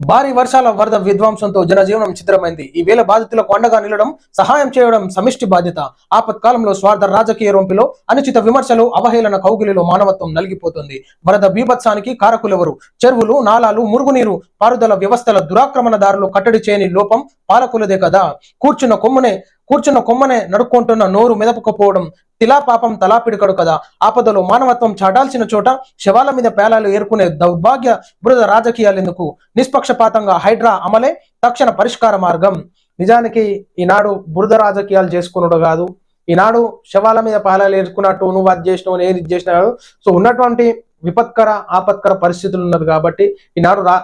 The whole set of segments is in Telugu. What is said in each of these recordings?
భారీ వర్షాల వరద విధ్వంసంతో జనజీవనం చిత్రమైంది. ఈ వేల బాధితులకు అండగా నిలడం సహాయం చేయడం సమిష్టి బాధ్యత. ఆపత్కాలంలో స్వార్థ రాజకీయ రొంపిలో అనుచిత విమర్శలు అవహేళన కౌగిలిలో మానవత్వం నలిగిపోతుంది. వరద బీభత్సానికి కారకులెవరు? చెరువులు నాలాలు మురుగునీరు పారుదల వ్యవస్థల దురాక్రమణదారులు కట్టడి చేయని లోపం పాలకులదే కదా. కూర్చున్న కొమ్మునే కూర్చున్న కొమ్మనే నడుక్కుంటున్న నోరు మెదపకపోవడం తిలా పాపం తలా పిడకడు కదా. ఆపదలో మానవత్వం చాటాల్సిన చోట శవాల మీద పేలాలు ఏరుకునే దౌర్భాగ్య బృద రాజకీయాలు ఎందుకు నిష్పక్షపాతంగా హైడ్రా అమలే తక్షణ పరిష్కార మార్గం. నిజానికి ఈనాడు బురద రాజకీయాలు చేసుకున్నాడు కాదు. ఈనాడు శవాల మీద పాలాలు ఏరుకున్నట్టు నువ్వు అది చేసినావు నేను ఇది చేసినాడు సో ఉన్నటువంటి విపత్కర ఆపత్కర పరిస్థితులు ఉన్నది కాబట్టి ఈనాడు రా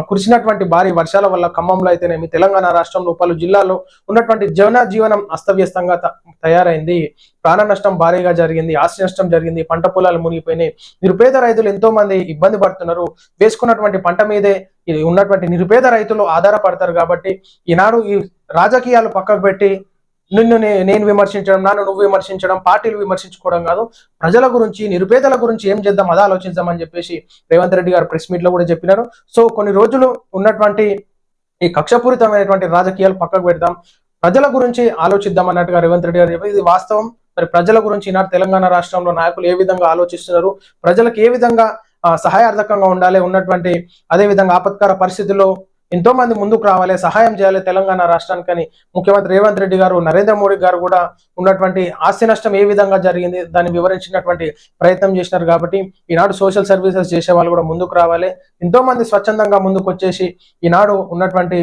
కురిసినటువంటి భారీ వర్షాల వల్ల ఖమ్మంలో అయితేనేమి తెలంగాణ రాష్ట్రంలో పలు జిల్లాల్లో ఉన్నటువంటి జన జీవనం అస్తవ్యస్తంగా త- తయారైంది. ప్రాణ నష్టం భారీగా జరిగింది ఆస్తి నష్టం జరిగింది పంట పొలాలు మునిగిపోయినాయి. నిరుపేద రైతులు ఎంతో మంది ఇబ్బంది పడుతున్నారు. వేసుకున్నటువంటి పంట మీదే ఉన్నటువంటి నిరుపేద రైతులు ఆధారపడతారు కాబట్టి ఈనాడు ఈ రాజకీయాలు పక్కకు పెట్టి నిన్ను నేను విమర్శించడం నన్ను నువ్వు విమర్శించడం పార్టీలు విమర్శించుకోవడం కాదు. ప్రజల గురించి నిరుపేదల గురించి ఏం చేద్దాం అదా ఆలోచిద్దామని చెప్పేసి రేవంత్ రెడ్డి గారు ప్రెస్ మీట్లో కూడా చెప్పినారు. సో కొన్ని రోజులు ఉన్నటువంటి ఈ కక్షపూరితమైనటువంటి రాజకీయాలు పక్కకు పెడదాం. ప్రజల గురించి ఆలోచిద్దాం అన్నట్టుగా రేవంత్ రెడ్డి గారు చెప్పి ఇది వాస్తవం. మరి ప్రజల గురించి ఈనాడు తెలంగాణ రాష్ట్రంలో నాయకులు ఏ విధంగా ఆలోచిస్తున్నారు? ప్రజలకు ఏ విధంగా సహాయార్థకంగా ఉండాలి? ఉన్నటువంటి అదే విధంగా పరిస్థితుల్లో ఎంతో మంది ముందుకు రావాలి సహాయం చేయాలి తెలంగాణ రాష్ట్రానికని ముఖ్యమంత్రి రేవంత్ రెడ్డి గారు నరేంద్ర మోడీ గారు కూడా ఉన్నటువంటి ఆస్తి నష్టం ఏ విధంగా జరిగింది దాన్ని వివరించినటువంటి ప్రయత్నం చేసినారు కాబట్టి ఈనాడు సోషల్ సర్వీసెస్ చేసే వాళ్ళు కూడా ముందుకు రావాలి. ఎంతో మంది స్వచ్ఛందంగా ముందుకు వచ్చేసి ఈనాడు ఉన్నటువంటి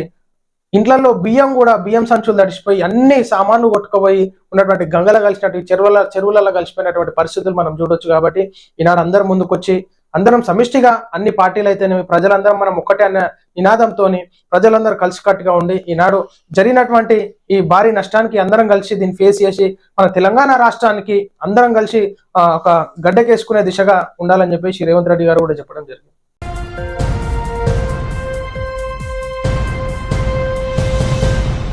ఇంట్లలో బియ్యం కూడా బియ్యం సంచులు తడిచిపోయి అన్ని సామాన్లు కొట్టుకుపోయి ఉన్నటువంటి గంగలో కలిసినట్టు చెరువుల చెరువులలో కలిసిపోయినటువంటి పరిస్థితులు మనం చూడొచ్చు కాబట్టి ఈనాడు అందరు ముందుకొచ్చి అందరం సమిష్టిగా అన్ని పార్టీలు అయితేనేమి ప్రజలందరం మనం ఒక్కటే అన్న నినాదంతో ప్రజలందరూ కలిసికట్టుగా ఉండి ఈనాడు జరిగినటువంటి ఈ భారీ నష్టానికి అందరం కలిసి దీన్ని ఫేస్ చేసి మన తెలంగాణ రాష్ట్రానికి అందరం కలిసి ఆ, ఒక గడ్డకేసుకునే దిశగా ఉండాలని చెప్పేసి రేవంత్ రెడ్డి గారు కూడా చెప్పడం జరిగింది.